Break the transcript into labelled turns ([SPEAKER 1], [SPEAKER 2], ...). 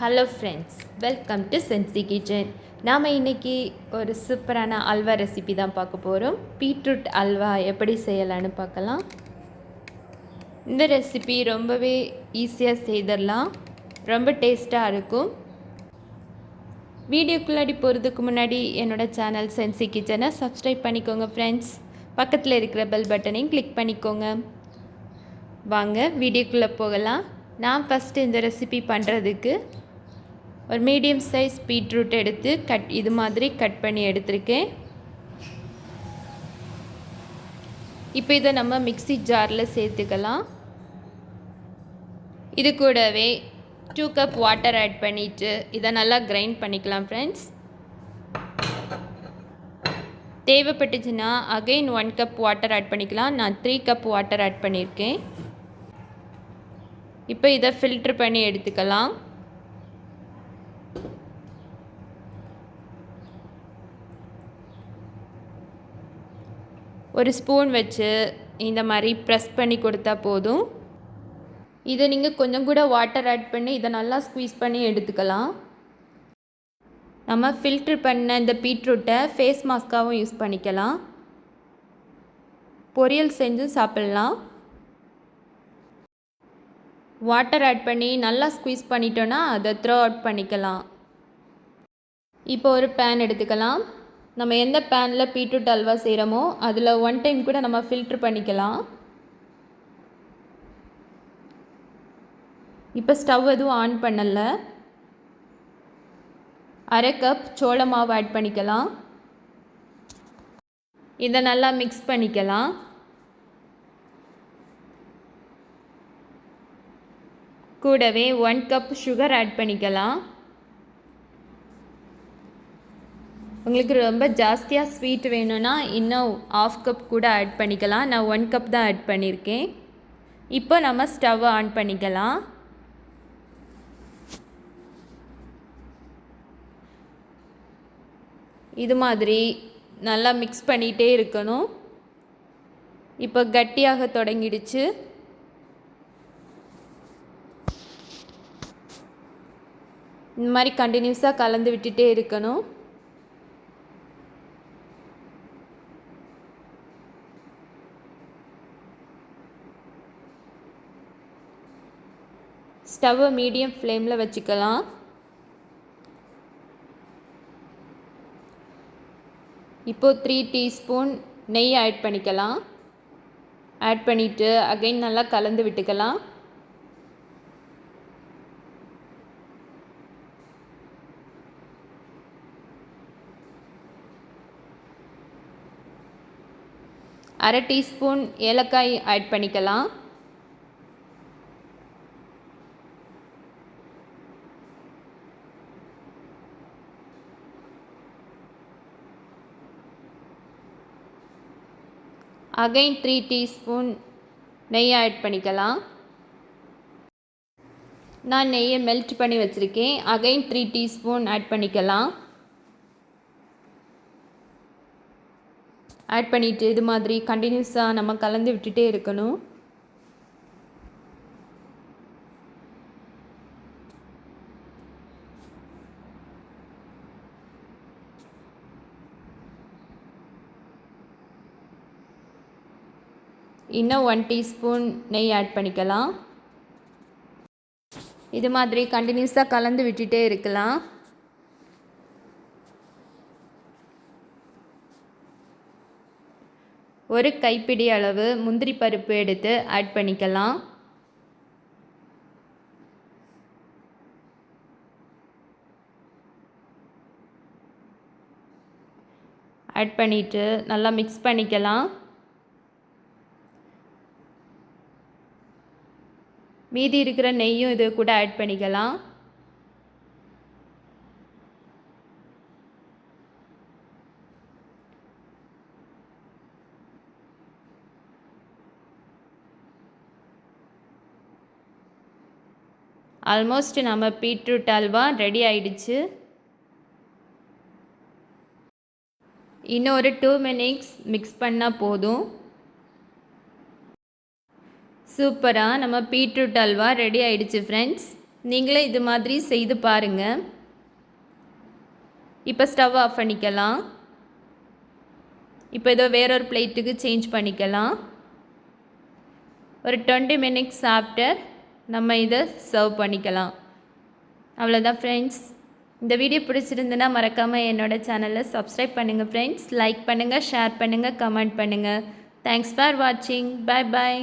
[SPEAKER 1] Hello friends welcome to Sensi kitchen நாம் இன்றைக்கி ஒரு சூப்பரான அல்வா ரெசிபி தான் பார்க்க போகிறோம் பீட்ரூட் அல்வா எப்படி செய்யலான்னு பார்க்கலாம். இந்த ரெசிபி ரொம்பவே ஈஸியாக செய்திடலாம். ரொம்ப டேஸ்ட்டாக இருக்கும். வீடியோக்குள்ளாடி போகிறதுக்கு முன்னாடி என்னோடய சேனல் சென்சி கிச்சனை சப்ஸ்கிரைப் பண்ணிக்கோங்க ஃப்ரெண்ட்ஸ் பக்கத்தில் இருக்கிற பெல் பட்டனையும் கிளிக் பண்ணிக்கோங்க. வாங்க வீடியோக்குள்ளே போகலாம். நான் ஃபஸ்ட்டு இந்த ரெசிபி பண்ணுறதுக்கு ஒரு மீடியம் சைஸ் பீட்ரூட் எடுத்து கட் இது மாதிரி கட் பண்ணி எடுத்திருக்கேன். இப்போ இதை நம்ம மிக்சி ஜாரில் சேர்த்துக்கலாம். இது கூடவே டூ கப் வாட்டர் ஆட் பண்ணிவிட்டு இதை நல்லா கிரைண்ட் பண்ணிக்கலாம் ஃப்ரெண்ட்ஸ் தேவைப்பட்டுச்சுன்னா again one cup water add பண்ணிக்கலாம். நான் த்ரீ கப் வாட்டர் ஆட் பண்ணியிருக்கேன். இப்போ இதை ஃபில்ட்ரு பண்ணி எடுத்துக்கலாம். ஒரு ஸ்பூன் வச்சு இந்த மாதிரி ப்ரெஸ் பண்ணி கொடுத்தா போதும். இதை நீங்கள் கொஞ்சம் கூட வாட்டர் ஆட் பண்ணி இதை நல்லா ஸ்க்வீஸ் பண்ணி எடுத்துக்கலாம். நம்ம ஃபில்ட்ரு பண்ண இந்த பீட்ரூட்டை ஃபேஸ் மாஸ்க்காகவும் யூஸ் பண்ணிக்கலாம். பொரியல் செஞ்சு சாப்பிட்லாம். வாட்டர் ஆட் பண்ணி நல்லா ஸ்க்வீஸ் பண்ணிட்டோன்னா அதை த்ரோ அவுட் பண்ணிக்கலாம். இப்போ ஒரு பேன் எடுத்துக்கலாம். நம்ம எந்த பேனில் பீட்ரூட் அல்வா செய்கிறோமோ அதில் ஒன் டைம் கூட நம்ம ஃபில்ட்ரு பண்ணிக்கலாம். இப்போ ஸ்டவ் எதுவும் ஆன் பண்ணலை. அரை கப் சோள மாவு ஆட் பண்ணிக்கலாம். இதை நல்லா மிக்ஸ் பண்ணிக்கலாம். கூடவே ஒன் கப் சுகர் ஆட் பண்ணிக்கலாம். உங்களுக்கு ரொம்ப ஜாஸ்தியாக ஸ்வீட் வேணும்னா இன்னும் ஆஃப் கப் கூட ஆட் பண்ணிக்கலாம். நான் ஒன் கப் தான் ஆட் பண்ணியிருக்கேன் இப்போ நம்ம ஸ்டவ் ஆன் பண்ணிக்கலாம். இது மாதிரி நல்லா மிக்ஸ் பண்ணிகிட்டே இருக்கணும். இப்போ கட்டியாக தொடங்கிடுச்சு. இந்த மாதிரி கண்டினியூஸாக கலந்து விட்டுட்டே இருக்கணும். ஸ்டவ்வை மீடியம் ஃப்ளேமில் வச்சுக்கலாம். இப்போது த்ரீ டீஸ்பூன் நெய் ஆட் பண்ணிக்கலாம். ஆட் பண்ணிவிட்டு அகைன் நல்லா கலந்து விட்டுக்கலாம். அரை டீஸ்பூன் ஏலக்காய் ஆட் பண்ணிக்கலாம். அகைன் த்ரீ டீஸ்பூன் நெய் ஆட் பண்ணிக்கலாம். நான் நெய்யை மெல்ட் பண்ணி வச்சுருக்கேன். அகைன் த்ரீ டீஸ்பூன் ஆட் பண்ணிக்கலாம். ஆட் பண்ணிவிட்டு இது மாதிரி கண்டினியூஸாக நம்ம கலந்து விட்டுட்டே இருக்கணும். இன்னும் ஒன் டீஸ்பூன் நெய் ஆட் பண்ணிக்கலாம். இது மாதிரி கண்டினியூஸாக கலந்து விட்டுட்டே இருக்கலாம். ஒரு கைப்பிடி அளவு முந்திரி பருப்பு எடுத்து ஆட் பண்ணிக்கலாம். ஆட் பண்ணிவிட்டு நல்லா மிக்ஸ் பண்ணிக்கலாம். மீதி இருக்கிற நெய்யும் இது கூட ஆட் பண்ணிக்கலாம். ஆல்மோஸ்ட் நம்ம பீட்ரூட் அல்வா ரெடி ஆயிடுச்சு. இன்னும் ஒரு டூ மினிட்ஸ் மிக்ஸ் பண்ணால் போதும். சூப்பராக நம்ம பீட்ரூட் அல்வா ரெடி ஆயிடுச்சு ஃப்ரெண்ட்ஸ் நீங்களே இது மாதிரி செய்து பாருங்கள் இப்போ ஸ்டவ் ஆஃப் பண்ணிக்கலாம். இப்போ ஏதோ வேறொரு பிளேட்டுக்கு சேஞ்ச் பண்ணிக்கலாம். ஒரு டுவெண்ட்டி மினிட்ஸ் ஆஃப்டர் நம்ம இதை சர்வ் பண்ணிக்கலாம். அவ்வளோதான் ஃப்ரெண்ட்ஸ் இந்த வீடியோ பிடிச்சிருந்துன்னா மறக்காமல் என்னோடய சேனலை சப்ஸ்கிரைப் பண்ணுங்கள் ஃப்ரெண்ட்ஸ் லைக் பண்ணுங்கள் ஷேர் பண்ணுங்கள் கமெண்ட் பண்ணுங்கள் தேங்க்ஸ் ஃபார் வாட்சிங் பாய் பாய்